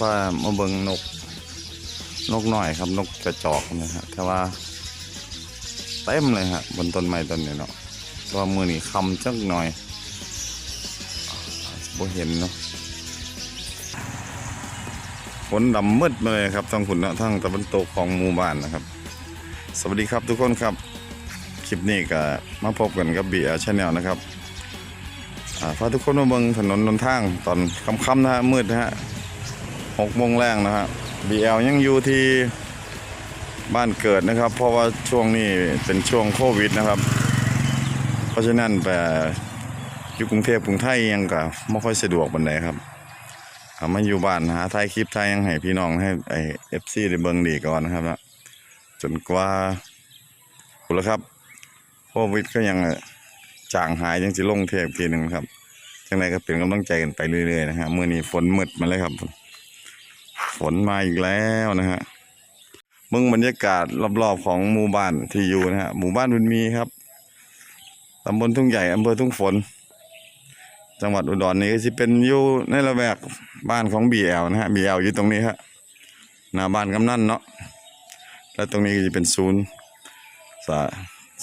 สิพามาเบิงนก นกหน่อยครับ นกกระจอกนะฮะแต่ว่าเต็มเลยฮะบนต้นไม้ต้นนี้เนาะแต่ว่ามือนี่คำจักหน่อยบ่เห็นเนาะฝนดำมืดมาเลยครับทั้งฝุ่นนะทั้งตะวันตกของหมู่บ้านนะครับ สวัสดีครับทุกคนครับ คลิปนี้ก็มาพบกันกับเบียร์ชาแนลนะครับอ่าพาทุกคนมาเบิ่งถนนนนทางตอนค่ำๆนะฮะมืดนะฮะ หกโมงแรงนะฮะ BL ยังอยู่ที่บ้านเกิดนะครับ เพราะว่าช่วงนี้เป็นช่วงโควิดนะครับ เพราะฉะนั้นแต่อยู่กรุงเทพกรุงไทยยังก็ไม่ค่อยสะดวกบันไดครับมาอยู่บ้านหาถ่ายคลิปถ่ายยังให้พี่น้องให้ไอเอฟซีได้เบิ่งดีก่อนนะครับนะจนกว่าคุณละครับโควิดก็ยังจางหายยังสิลงเทปทีหนึ่งครับจังไรก็เป็นกำลังใจกันไปเรื่อยๆนะฮะเมื่อนี้ฝนมืดมาเลยครับ ฝนมาอีกแล้วนะฮะเบิ่งบรรยากาศรอบๆของหมู่บ้านที่อยู่นะฮะหมู่บ้านบุญมีครับตำบลทุ่งใหญ่อำเภอทุ่งฝน จังหวัดอุดรนี่ก็จะเป็นอยู่ในระแวกบ้านของบีแอลนะฮะบีแอลอยู่ตรงนี้ฮะหน้าบ้านกำนันเนาะแล้วตรงนี้ก็จะเป็นศูนย์สา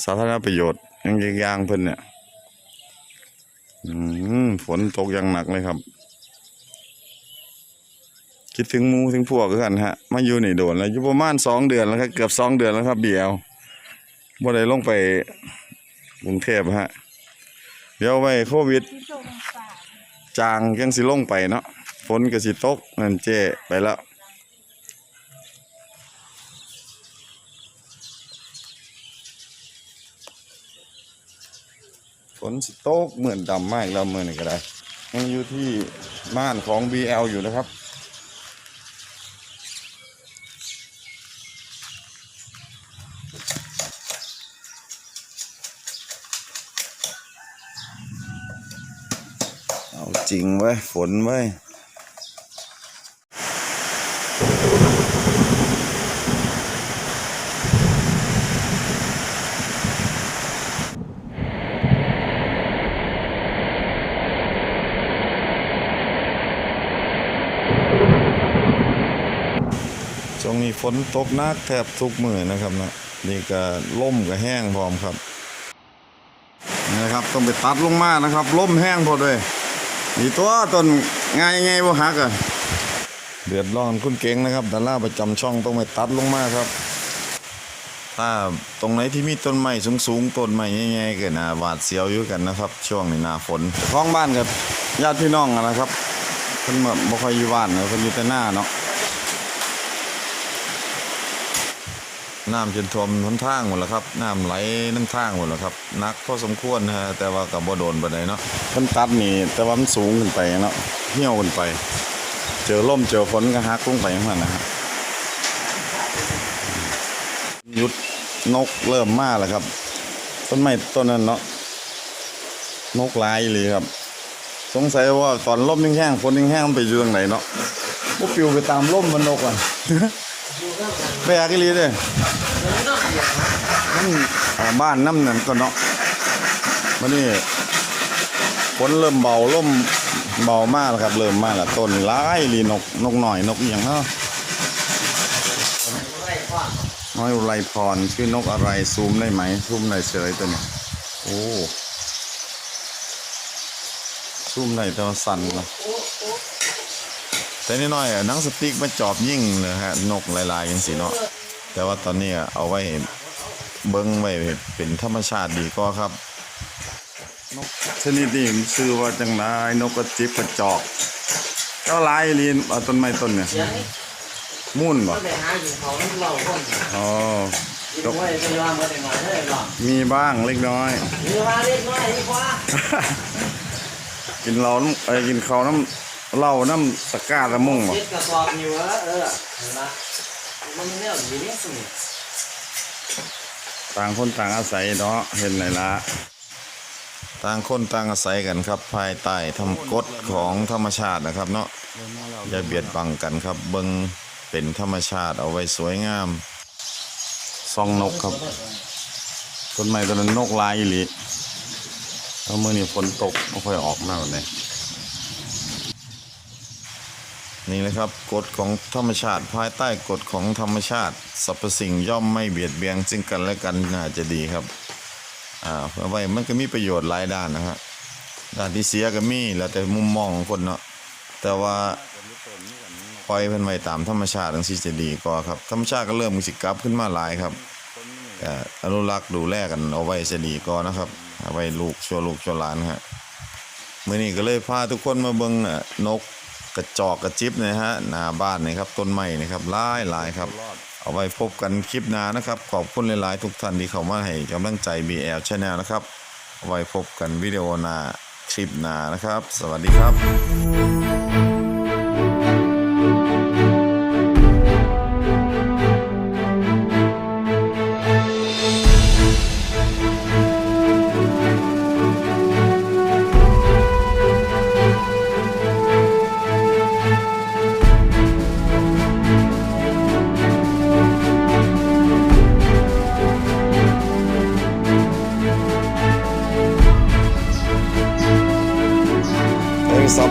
สาธารณประโยชน์ยังยางเพิ่นเนี่ยฝนตกอย่างหนักเลยครับ คิดถึงมูถึงพวกกันฮะ มาอยู่นี่โดนแล้วอยู่ประมาณสองเดือนแล้วครับเกือบสองเดือนแล้วครับเบียวบ่ได้ลงไปกรุงเทพฮะ เดี๋ยวไว้โควิด จางยังสิลงไปเนาะฝนก็สิตกนั่นเจ้ไปแล้วฝนสิตกเหมือนดำมากแล้วเมื่อนี่ก็ได้ยังอยู่ที่บ้านของ BL อยู่นะครับ เอาจริงเว้ยฝนเว้ยช่วงนี้ฝนตกหนักแทบทุกมือนะครับนะนี่ก็ล่มก็แห้งพร้อมครับนะครับต้องไปตัดลงมานะครับล่มแห้งพอเลย มีตัวต้นง่ายไงบ่หักอะเดือดร้อนคุณเก่งนะครับดาราประจำช่องต้องไปตัดลงมาครับ ถ้าตรงไหนที่มีต้นไม้สูงๆต้นไม้ใหญ่ๆก็น่าหวาดเสียวอยู่กันนะครับ ช่วงนี้หน้าฝนท้องบ้านกับญาติพี่น้องอะนะครับเพิ่นแบบบ่ค่อยอยู่บ้านเนอะเพิ่นอยู่แต่หน้าเนาะ น้ำจนท่วมหนทางหมดแล้วครับน้ำไหลน้ำทางหมดแล้วครับหนักพอสมควรนะฮะแต่ว่ากับบ่โดนปานใดเนาะเพิ่นตัดนี่แต่ว่ามันสูงขึ้นไปเนาะเหี่ยวขึ้นไป เจอลมเจอฝนก็หักลงไปอย่างนั้นนะฮะหยุดนกเริ่มมาแล้วครับ ต้นไม้ต้นนั้นเนาะนกหลายเลยครับ สงสัยว่าตอนลมแห้งๆฝนแห้งๆมันไปอยู่ตรงไหนเนาะบ่ปลิวไปตามลมมันนกอะ แปลกอีหลีเด้มันอ่าบ้านน้ำนั่นก็เนาะมันนี่ฝนเริ่มเบาล่มเบามากแล้วครับ เริ่มมากแล้วต้นหลายลีนกนกหน่อยนกอหย่างเนาะน้อยอุไรพรชื่อนกอะไรซูมได้ไหมซูมได้เฉยตัวนี้โอ้ซูมได้แต่ว่าสั่นเนอะ แต่นิดหน่อยอะหนังสติ๊กมาจอบยิ่งเลยฮะนกลายๆยังสีเนาะแต่ว่าตอนนี้อะเอาไว้เบิ้งไว้เป็นธรรมชาติดีก็ครับ นกชนิดนี้มันชื่อว่าจังไรนกกระจิบกระจอกก็ลายลีนเอาต้นไม้ต้นเนี่ยมุ่นบ่ก็ไปหาอยู่เขาไม่เล่าคนอ๋ออยู่ไม่ได้ว่าเมื่อไหร่หน่อยเท่าไหร่หรอกมีบ้างเล็กน้อยมีว่าเล็กน้อยดีกว่ากินเหล้าน้ำเอ้ยกินข้าวน้ำ เหล้าน้ำตะกร้าตะมุ่งบ่เจ็ดกระสอบอยู่วะเออเห็นปะมันไม่ได้อยู่นี่สิต่างคนต่างอาศัยเนาะเห็นไหนละต่างคนต่างอาศัยกันครับ ภายใต้ทำกฎของธรรมชาตินะครับ เนาะอย่าเบียดบังกันครับ เบิงเป็นธรรมชาติเอาไว้สวยงามซองนกครับต้นไม้ต้นนั้นนกลายอีหลีแล้วเมื่อนี้ฝนตกไม่ค่อยออกมากเลย นี่นะครับกฎของธรรมชาติ ภายใต้กฎของธรรมชาติสรรพสิ่งย่อมไม่เบียดเบียนซึ่งกันและกันน่าจะดีครับอ่าเอาไว้มันก็มีประโยชน์หลายด้านนะฮะด้านที่เสียก็มีแล้วแต่มุมมองของคนเนาะแต่ว่าปล่อยเพิ่นไว้ตามธรรมชาติจังซี่จะดีกว่าครับธรรมชาติก็เริ่มสิกลับขึ้นมาหลายครับก็อนุรักษ์ดูแลกันเอาไว้จะดีกว่านะครับเอาไว้ลูกชั่วลูกชั่วหลานฮะมื่อนี้ก็เลยพาทุกคนมาเบิ่งน่ะนก กระจอกกระจิบนะฮะหน้าบ้านนะครับต้นไม้นะครับหลายหลายครับ เอาไว้พบกันคลิปหน้านะครับ ขอบคุณหลาย ๆ ทุกท่านที่เข้ามาให้กำลังใจ BL Channel นะครับเอาไว้พบกันวิดีโอหน้าคลิปหน้านะครับ สวัสดีครับ เอ้ยซับ